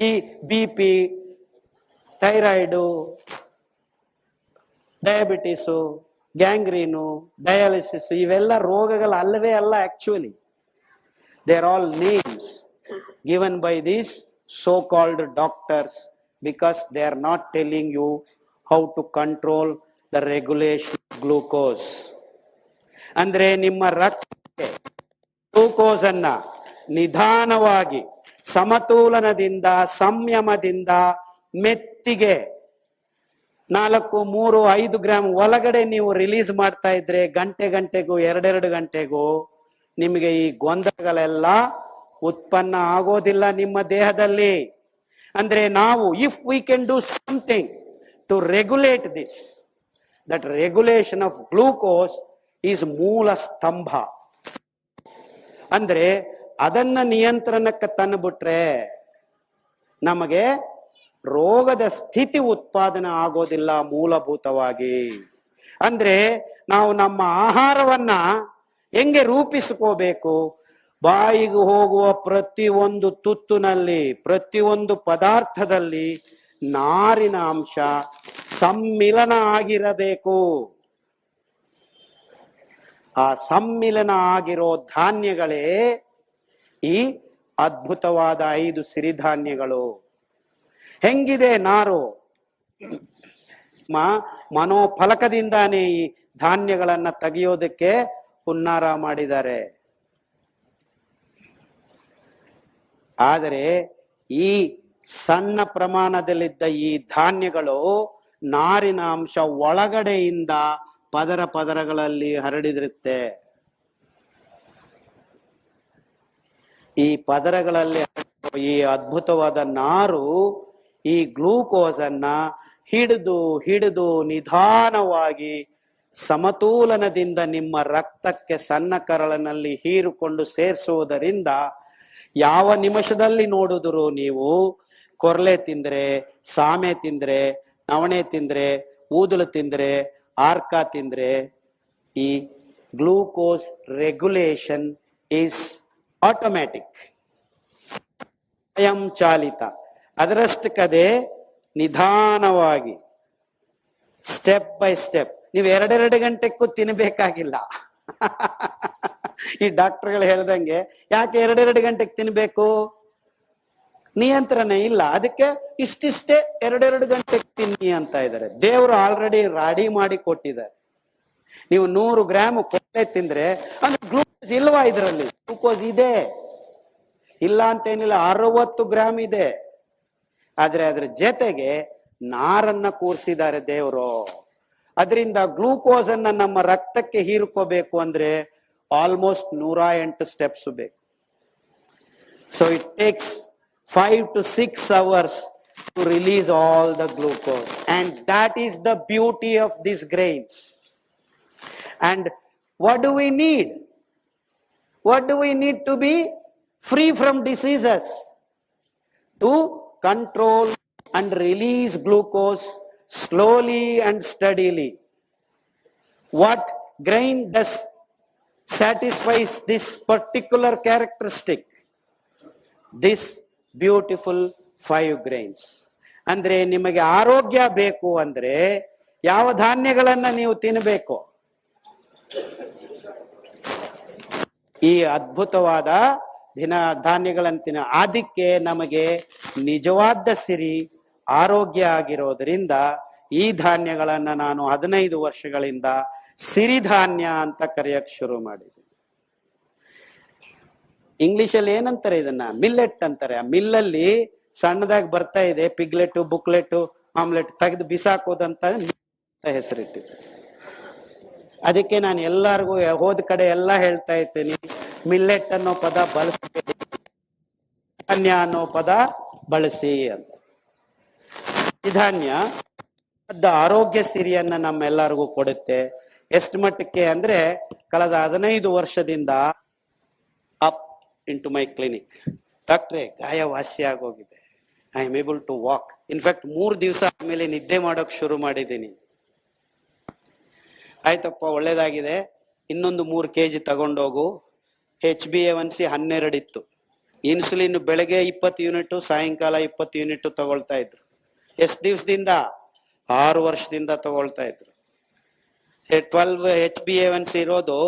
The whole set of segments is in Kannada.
ಈ B P thyroid diabetes gangrene dialysis ಇವೆಲ್ಲ ರೋಗಗಳು ಅಲ್ಲವೇ ಅಲ್ಲ actually they are all names given by these so called doctors because they are not telling you how to control the regulation glucose ಅಂದ್ರೆ ನಿಮ್ಮ ರಕ್ತಕ್ಕೆ ಗ್ಲೂಕೋಸ್ ಅನ್ನ ನಿಧಾನವಾಗಿ ಸಮತೋಲನದಿಂದ, ಸಂಯಮದಿಂದ ಮೆತ್ತಿಗೆ ನಾಲ್ಕು, ಮೂರು, ಐದು ಗ್ರಾಮ್ ಒಳಗಡೆ ನೀವು ರಿಲೀಸ್ ಮಾಡ್ತಾ ಇದ್ರೆ ಗಂಟೆ ಗಂಟೆಗೂ, ಎರಡೆರಡು ಗಂಟೆಗೂ ನಿಮಗೆ ಈ ಗೊಂದಲಗಳೆಲ್ಲ ಉತ್ಪನ್ನ ಆಗೋದಿಲ್ಲ ನಿಮ್ಮ ದೇಹದಲ್ಲಿ. ಅಂದ್ರೆ ನಾವು if we can do something to regulate this that regulation of glucose is ಮೂಲ ಸ್ತಂಭ. ಅಂದ್ರೆ ಅದನ್ನ ನಿಯಂತ್ರಣಕ್ಕೆ ತಂದುಬಿಟ್ರೆ ನಮಗೆ ರೋಗದ ಸ್ಥಿತಿ ಉತ್ಪಾದನೆ ಆಗೋದಿಲ್ಲ ಮೂಲಭೂತವಾಗಿ. ಅಂದ್ರೆ ನಾವು ನಮ್ಮ ಆಹಾರವನ್ನ ಹೆಂಗೆ ರೂಪಿಸ್ಕೋಬೇಕು? ಬಾಯಿಗೆ ಹೋಗುವ ಪ್ರತಿಯೊಂದು ತುತ್ತುನಲ್ಲಿ, ಪ್ರತಿಯೊಂದು ಪದಾರ್ಥದಲ್ಲಿ ನಾರಿನ ಅಂಶ ಸಮ್ಮಿಲನ ಆಗಿರಬೇಕು. ಆ ಸಮ್ಮಿಲನ ಆಗಿರೋ ಧಾನ್ಯಗಳೇ ಈ ಅದ್ಭುತವಾದ ಐದು ಸಿರಿಧಾನ್ಯಗಳು. ಹೆಂಗಿದೆ ನಾರು? ಮನೋ ಮನೋಫಲಕದಿಂದಾನೇ ಈ ಧಾನ್ಯಗಳನ್ನ ತೆಗೆಯೋದಕ್ಕೆ ಹುನ್ನಾರ ಮಾಡಿದ್ದಾರೆ. ಆದರೆ ಈ ಸಣ್ಣ ಪ್ರಮಾಣದಲ್ಲಿದ್ದ ಈ ಧಾನ್ಯಗಳು ನಾರಿನ ಅಂಶ ಒಳಗಡೆಯಿಂದ ಪದರ ಪದರಗಳಲ್ಲಿ ಹರಡಿದಿರುತ್ತೆ ಈ ಪದರಗಳಲ್ಲಿ ಈ ಅದ್ಭುತವಾದ ನಾರು ಈ ಗ್ಲೂಕೋಸ್ ಅನ್ನ ಹಿಡಿದು ಹಿಡಿದು ನಿಧಾನವಾಗಿ ಸಮತೋಲನದಿಂದ ನಿಮ್ಮ ರಕ್ತಕ್ಕೆ ಸಣ್ಣ ಕರಳನಲ್ಲಿ ಹೀರಿಕೊಂಡು ಸೇರಿಸುವುದರಿಂದ ಯಾವ ನಿಮಿಷದಲ್ಲಿ ನೋಡಿದ್ರು ನೀವು ಕೊರ್ಲೆ ತಿಂದ್ರೆ, ಸಾಮೆ ತಿಂದ್ರೆ, ನವಣೆ ತಿಂದ್ರೆ, ಊದಲು ತಿಂದ್ರೆ, ಆರ್ಕ ತಿಂದ್ರೆ ಈ ಗ್ಲೂಕೋಸ್ ರೆಗ್ಯುಲೇಷನ್ ಈಸ್ ಆಟೋಮ್ಯಾಟಿಕ್ ಸ್ವಯಂ ಚಾಲಿತ ಅದರಷ್ಟಕ್ಕದೇ ನಿಧಾನವಾಗಿ ಸ್ಟೆಪ್ ಬೈ ಸ್ಟೆಪ್ ನೀವು ಎರಡೆರಡು ಗಂಟೆಕ್ಕೂ ತಿನ್ಬೇಕಾಗಿಲ್ಲ. ಈ ಡಾಕ್ಟರ್ಗಳು ಹೇಳ್ದಂಗೆ, ಯಾಕೆ ಎರಡೆರಡು ಗಂಟೆಗೆ ತಿನ್ಬೇಕು? ನಿಯಂತ್ರಣ ಇಲ್ಲ. ಅದಕ್ಕೆ ಇಷ್ಟಿಷ್ಟೇ ಎರಡೆರಡು ಗಂಟೆಗೆ ತಿನ್ನಿ ಅಂತ ಇದ್ದಾರೆ. ದೇವರು ಆಲ್ರೆಡಿ ರಾಡಿ ಮಾಡಿ ಕೊಟ್ಟಿದ್ದಾರೆ. ನೀವು ನೂರು ಗ್ರಾಮ್ ಕೊಟ್ಟೆ ತಿಂದ್ರೆ ಅಂದ್ರೆ ಗ್ಲೂಕೋಸ್ ಇಲ್ವಾ ಇದರಲ್ಲಿ? ಗ್ಲೂಕೋಸ್ ಇದೆ. ಇಲ್ಲ ಅಂತೇನಿಲ್ಲ, ಅರವತ್ತು ಗ್ರಾಮ್ ಇದೆ. ಆದ್ರೆ ಅದ್ರ ಜೊತೆಗೆ ನಾರನ್ನ ಕೂರಿಸಿದ್ದಾರೆ ದೇವರು. ಅದರಿಂದ ಗ್ಲೂಕೋಸ್ ಅನ್ನ ನಮ್ಮ ರಕ್ತಕ್ಕೆ ಹೀರ್ಕೋಬೇಕು ಅಂದ್ರೆ ಆಲ್ಮೋಸ್ಟ್ ನೂರ ಎಂಟು ಸ್ಟೆಪ್ಸ್ ಬೇಕು. So it takes five to six hours to release all the glucose and that is the beauty of this grains and what do we need what do we need to be free from diseases to control and release glucose slowly and steadily what grain does satisfies this particular characteristic this beautiful five grains ಅಂದ್ರೆ ನಿಮಗೆ ಆರೋಗ್ಯ ಬೇಕು ಅಂದ್ರೆ ಯಾವ ಧಾನ್ಯಗಳನ್ನ ನೀವು ತಿನ್ನಬೇಕು ಈ ಅದ್ಭುತವಾದ ದಿನ ಧಾನ್ಯಗಳನ್ನು ಆದಿಕ್ಕೆ ನಮಗೆ ನಿಜವಾದ ಸಿರಿ, ಆರೋಗ್ಯ ಆಗಿರೋದ್ರಿಂದ ಈ ಧಾನ್ಯಗಳನ್ನ ನಾನು ಹದಿನೈದು ವರ್ಷಗಳಿಂದ ಸಿರಿಧಾನ್ಯ ಅಂತ ಕರೆಯಕ್ ಶುರು ಮಾಡಿದೆ. ಇಂಗ್ಲಿಷಲ್ಲಿ ಏನಂತಾರೆ ಇದನ್ನ? ಮಿಲ್ಲೆಟ್ ಅಂತಾರೆ. ಆ ಮಿಲ್ಲಲ್ಲಿ ಸಣ್ಣದಾಗಿ ಬರ್ತಾ ಇದೆ, ಪಿಗ್ಲೆಟ್, ಬುಕ್ಲೆಟ್, ಆಮ್ಲೆಟ್ ತೆಗೆದು ಬಿಸಾಕೋದಂತ ಹೆಸರಿಟ್ಟಿದೆ ಅದಕ್ಕೆ ನಾನು ಎಲ್ಲರಿಗೂ ಹೋದ ಕಡೆ ಎಲ್ಲ ಹೇಳ್ತಾ ಇರ್ತೀನಿ ಮಿಲ್ಲೆಟ್ ಅನ್ನೋ ಪದ ಬಳಸಬೇಡಿ ಧಾನ್ಯ ಅನ್ನೋ ಪದ ಬಳಸಿ ಅಂತ. ಸಿರಿಧಾನ್ಯ ಆರೋಗ್ಯ ಸಿರಿಯನ್ನ ನಮ್ಮೆಲ್ಲರಿಗೂ ಕೊಡುತ್ತೆ. ಎಷ್ಟು ಮಟ್ಟಕ್ಕೆ ಅಂದ್ರೆ ಕಳೆದ ಹದಿನೈದು ವರ್ಷದಿಂದ up in to my clinic ಡಾಕ್ಟ್ರೆ ಗಾಯ ವಾಸಿ ಆಗೋಗಿದೆ I am able to walk in fact ಮೂರು ದಿವಸ ಆದ್ಮೇಲೆ ನಿದ್ದೆ ಮಾಡೋಕ್ ಶುರು ಮಾಡಿದ್ದೀನಿ. ಆಯ್ತಪ್ಪ, ಒಳ್ಳೇದಾಗಿದೆ. ಇನ್ನೊಂದು ಮೂರು K G ತಗೊಂಡೋಗು. H B A one C ಹನ್ನೆರಡಿತ್ತು. Insulin ಬೆಳಗ್ಗೆ ಇಪ್ಪತ್ತು ಯೂನಿಟ್, ಸಾಯಂಕಾಲ ಇಪ್ಪತ್ತು ಯೂನಿಟ್ ತಗೊಳ್ತಾ ಇದ್ರು. ಎಷ್ಟು ದಿವಸದಿಂದ? ಆರು ವರ್ಷದಿಂದ ತಗೊಳ್ತಾ ಇದ್ರು. Twelve H B A one C ಇರೋದು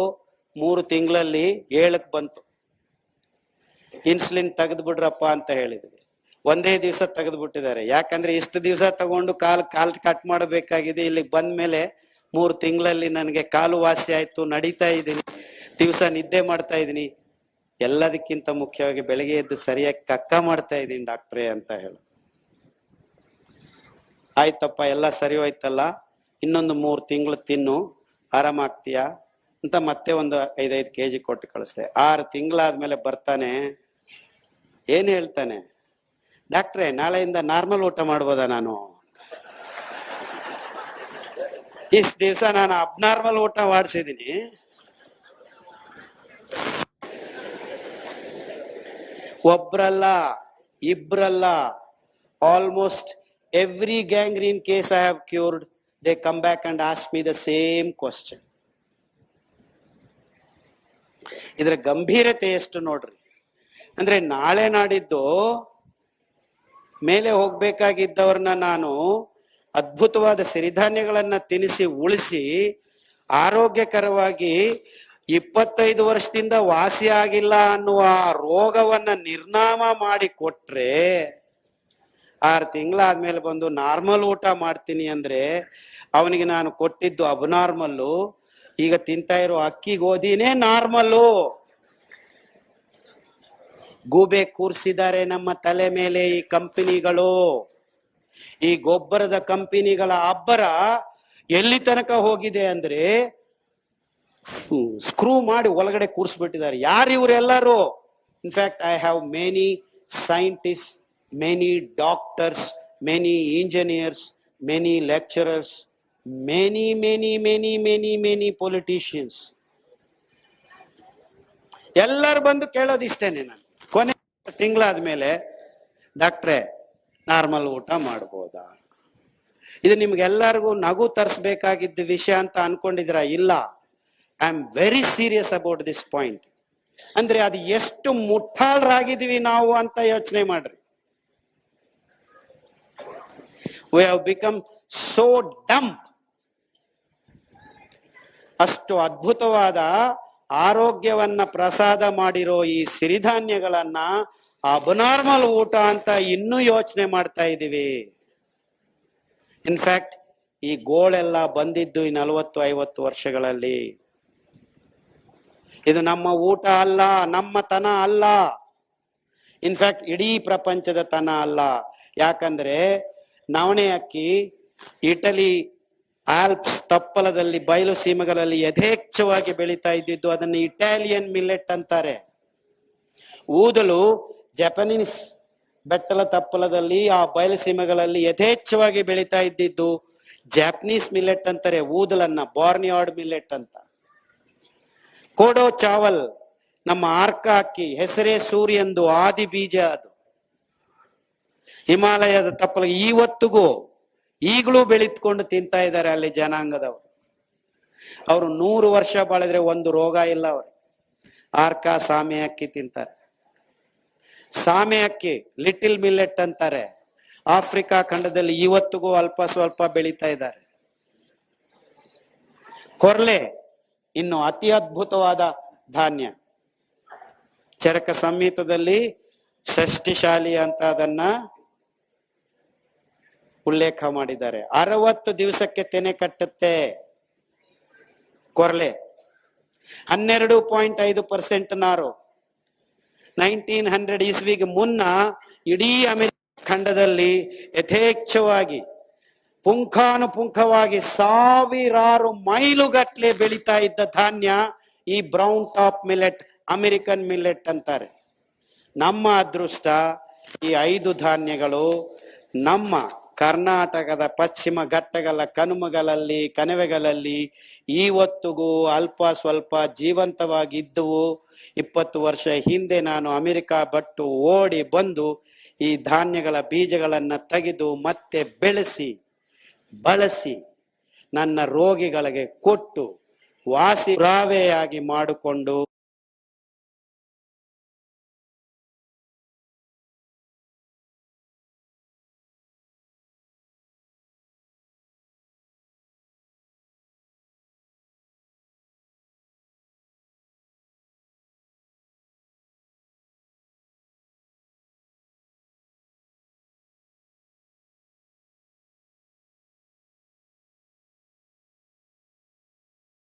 ಮೂರು ತಿಂಗಳಲ್ಲಿ ಏಳಕ್ ಬಂತು. ಇನ್ಸುಲಿನ್ ತೆಗೆದು ಬಿಡ್ರಪ್ಪ ಅಂತ ಹೇಳಿದ್ವಿ. ಒಂದೇ ದಿವಸ ತೆಗೆದು ಬಿಟ್ಟಿದ್ದಾರೆ ಯಾಕಂದ್ರೆ ಇಷ್ಟು ದಿವಸ ತಗೊಂಡು ಕಾಲ್ ಕಾಲ್ ಕಟ್ ಮಾಡಬೇಕಾಗಿದೆ. ಇಲ್ಲಿಗೆ ಬಂದ ಮೇಲೆ ಮೂರು ತಿಂಗಳಲ್ಲಿ ನನಗೆ ಕಾಲು ವಾಸಿ ಆಯಿತು, ನಡೀತಾ ಇದ್ದೀನಿ, ದಿವಸ ನಿದ್ದೆ ಮಾಡ್ತಾ ಇದ್ದೀನಿ. ಎಲ್ಲದಕ್ಕಿಂತ ಮುಖ್ಯವಾಗಿ ಬೆಳಗ್ಗೆ ಎದ್ದು ಸರಿಯಾಗಿ ಕಕ್ಕ ಮಾಡ್ತಾ ಇದ್ದೀನಿ ಡಾಕ್ಟ್ರೇ ಅಂತ ಹೇಳು. ಆಯ್ತಪ್ಪ, ಎಲ್ಲ ಸರಿ ಹೋಯ್ತಲ್ಲ? ಇನ್ನೊಂದು ಮೂರು ತಿಂಗಳು ತಿನ್ನು ಆರಾಮಾಗ್ತೀಯಾ ಅಂತ ಮತ್ತೆ ಒಂದು ಐದೈದು ಕೆ ಜಿ ಕೊಟ್ಟು ಕಳಿಸ್ದೆ. ಆರು ತಿಂಗಳಾದ್ಮೇಲೆ ಬರ್ತಾನೆ. ಏನು ಹೇಳ್ತಾನೆ? ಡಾಕ್ಟ್ರೆ, ನಾಳೆಯಿಂದ ನಾರ್ಮಲ್ ಊಟ ಮಾಡ್ಬೋದಾ ನಾನು? ಇಷ್ಟು ದಿವಸ ನಾನು ಅಬ್ನಾರ್ಮಲ್ ಊಟ ಮಾಡಿಸಿದ್ದೀನಿ ಒಬ್ರಲ್ಲ, ಇಬ್ರಲ್ಲ almost every gangrene case I have cured they come back and ask me the same question ಇದರ ಗಂಭೀರತೆ ಎಷ್ಟು ನೋಡ್ರಿ. ಅಂದ್ರೆ ನಾಳೆ ನಾಡಿದ್ದು, ಮೇಲೆ ಹೋಗ್ಬೇಕಾಗಿದ್ದವ್ರನ್ನ ನಾನು ಅದ್ಭುತವಾದ ಸಿರಿಧಾನ್ಯಗಳನ್ನ ತಿನ್ನಿಸಿ ಉಳಿಸಿ ಆರೋಗ್ಯಕರವಾಗಿ ಇಪ್ಪತ್ತೈದು ವರ್ಷದಿಂದ ವಾಸಿ ಆಗಿಲ್ಲ ಅನ್ನುವ ರೋಗವನ್ನ ನಿರ್ನಾಮ ಮಾಡಿ ಕೊಟ್ರೆ ಆರು ತಿಂಗಳಾದ್ಮೇಲೆ ಬಂದು ನಾರ್ಮಲ್ ಊಟ ಮಾಡ್ತೀನಿ ಅಂದ್ರೆ ಅವನಿಗೆ ನಾನು ಕೊಟ್ಟಿದ್ದು ಅಬ್ನಾರ್ಮಲ್ಲು. ಈಗ ತಿಂತಾ ಇರೋ ಅಕ್ಕಿ ಗೋಧಿನೇ ನಾರ್ಮಲ್ಲು. ಗೂಬೆ ಕೂರ್ಸಿದ್ದಾರೆ ನಮ್ಮ ತಲೆ ಮೇಲೆ ಈ ಕಂಪನಿಗಳು. ಈ ಗೊಬ್ಬರದ ಕಂಪನಿಗಳ ಅಬ್ಬರ ಎಲ್ಲಿ ತನಕ ಹೋಗಿದೆ ಅಂದ್ರೆ ಸ್ಕ್ರೂ ಮಾಡಿ ಒಳಗಡೆ ಕೂರಿಸ್ಬಿಟ್ಟಿದ್ದಾರೆ. ಯಾರು ಇವರೆಲ್ಲರೂ? In fact I have many scientist many doctors many engineers many lecturers many many many many many politicians ಎಲ್ಲರೂ ಬಂದು ಕೇಳೋದಿಷ್ಟೇನೆ ನಾನು. ಕೊನೆ ತಿಂಗಳಾದ್ಮೇಲೆ ಡಾಕ್ಟ್ರೇ ನಾರ್ಮಲ್ ಊಟ ಮಾಡ್ಬೋದಾ? ಇದು ನಿಮ್ಗೆಲ್ಲರಿಗೂ ನಗು ತರಿಸ್ಬೇಕಾಗಿದ್ದ ವಿಷಯ ಅಂತ ಅನ್ಕೊಂಡಿದ್ರ ಇಲ್ಲ. I am very serious about this point ಅಂದ್ರೆ ಅದು ಎಷ್ಟು ಮುಟ್ಟಾಳರಾಗಿದ್ದೀವಿ ನಾವು ಅಂತ ಯೋಚನೆ ಮಾಡ್ರಿ. We have become so dumb ಅಷ್ಟು ಅದ್ಭುತವಾದ ಆರೋಗ್ಯವನ್ನ ಪ್ರಸಾದ ಮಾಡಿರೋ ಈ ಸಿರಿಧಾನ್ಯಗಳನ್ನ ಅಬ್ನಾರ್ಮಲ್ ಊಟ ಅಂತ ಇನ್ನೂ ಯೋಚನೆ ಮಾಡ್ತಾ ಇದ್ದೀವಿ ಇನ್ಫ್ಯಾಕ್ಟ್ ಈ ಗೋಳೆಲ್ಲ ಬಂದಿದ್ದು ಈ ನಲವತ್ತು, ಐವತ್ತು ವರ್ಷಗಳಲ್ಲಿ. ಇದು ನಮ್ಮ ಊಟ ಅಲ್ಲ, ನಮ್ಮ ತನ ಅಲ್ಲ. ಇನ್ಫ್ಯಾಕ್ಟ್ ಇಡೀ ಪ್ರಪಂಚದ ತನ ಅಲ್ಲ. ಯಾಕಂದ್ರೆ, ನವಣೆ ಅಕ್ಕಿ ಇಟಲಿ ಆಲ್ಪ್ಸ್ ತಪ್ಪಲದಲ್ಲಿ, ಬಯಲು ಸೀಮೆಗಳಲ್ಲಿ ಯಥೇಚ್ಛವಾಗಿ ಬೆಳೀತಾ ಇದ್ದಿದ್ದು ಅದನ್ನು ಇಟಾಲಿಯನ್ ಮಿಲ್ಲೆಟ್ ಅಂತಾರೆ. ಊದಲು ಜಪನೀಸ್ ಬೆಟ್ಟಲ ತಪ್ಪಲದಲ್ಲಿ ಆ ಬಯಲಸೀಮೆಗಳಲ್ಲಿ ಯಥೇಚ್ಛವಾಗಿ ಬೆಳೀತಾ ಇದ್ದಿದ್ದು ಜಾಪನೀಸ್ ಮಿಲ್ಲೆಟ್ ಅಂತಾರೆ ಊದಲನ್ನ ಬಾರ್ನಿಯಾರ್ಡ್ ಮಿಲ್ಲೆಟ್ ಅಂತ. ಕೋಡೋ ಚಾವಲ್, ನಮ್ಮ ಆರ್ಕ ಅಕ್ಕಿ ಹೆಸರೇ ಸೂರ್ಯಂದು ಆದಿ ಬೀಜ ಅದು. ಹಿಮಾಲಯದ ತಪ್ಪಲ ಇವತ್ತಿಗೂ ಈಗಲೂ ಬೆಳೆದುಕೊಂಡು ತಿಂತಾ ಇದ್ದಾರೆ ಅಲ್ಲಿ ಜನಾಂಗದವರು. ಅವರು ನೂರು ವರ್ಷ ಬಾಳಿದ್ರೆ ಒಂದು ರೋಗ ಇಲ್ಲ ಅವ್ರಿಗೆ. ಆರ್ಕ, ಸಾಮಿ ಅಕ್ಕಿ ತಿಂತಾರೆ. ಸಾಮೆ ಅಕ್ಕಿ ಲಿಟಿಲ್ ಮಿಲ್ಲೆಟ್ ಅಂತಾರೆ. ಆಫ್ರಿಕಾ ಖಂಡದಲ್ಲಿ ಇವತ್ತಿಗೂ ಅಲ್ಪ ಸ್ವಲ್ಪ ಬೆಳೀತಾ ಇದ್ದಾರೆ. ಕೊರ್ಲೆ ಇನ್ನು ಅತಿ ಅದ್ಭುತವಾದ ಧಾನ್ಯ. ಚರಕ ಸಂಹಿತದಲ್ಲಿ ಷಷ್ಟಿಶಾಲಿ ಅಂತ ಅದನ್ನ ಉಲ್ಲೇಖ ಮಾಡಿದ್ದಾರೆ. ಅರವತ್ತು ದಿವಸಕ್ಕೆ ತೆನೆ ಕಟ್ಟುತ್ತೆ ಕೊರ್ಲೆ. ಹನ್ನೆರಡು ಪಾಯಿಂಟ್ ಐದು ಪರ್ಸೆಂಟ್ ನಾರು. ನೈನ್ಟೀನ್ ಹಂಡ್ರೆಡ್ ಇಸ್ವಿಗೆ ಮುನ್ನ ಇಡೀ ಅಮೆರಿಕ ಖಂಡದಲ್ಲಿ ಯಥೇಚ್ಛವಾಗಿ ಪುಂಖಾನುಪುಂಖವಾಗಿ ಸಾವಿರಾರು ಮೈಲುಗಟ್ಲೆ ಬೆಳೀತಾ ಇದ್ದ ಧಾನ್ಯ ಈ brown top millet, American millet ಅಂತಾರೆ. ನಮ್ಮ ಅದೃಷ್ಟ ಈ ಐದು ಧಾನ್ಯಗಳು ನಮ್ಮ ಕರ್ನಾಟಕದ ಪಶ್ಚಿಮ ಘಟ್ಟಗಳ ಕನುಮಗಳಲ್ಲಿ, ಕಣಿವೆಗಳಲ್ಲಿ ಇವತ್ತಿಗೂ ಅಲ್ಪ ಸ್ವಲ್ಪ ಜೀವಂತವಾಗಿದ್ದವು. ಇಪ್ಪತ್ತು ವರ್ಷ ಹಿಂದೆ ನಾನು ಅಮೆರಿಕ ಬಟ್ಟು ಓಡಿ ಬಂದು ಈ ಧಾನ್ಯಗಳ ಬೀಜಗಳನ್ನು ತೆಗೆದು ಮತ್ತೆ ಬೆಳೆಸಿ, ಬಳಸಿ, ನನ್ನ ರೋಗಿಗಳಿಗೆ ಕೊಟ್ಟು ವಾಸಿ ಪುರಾವೆಯಾಗಿ ಮಾಡಿಕೊಂಡು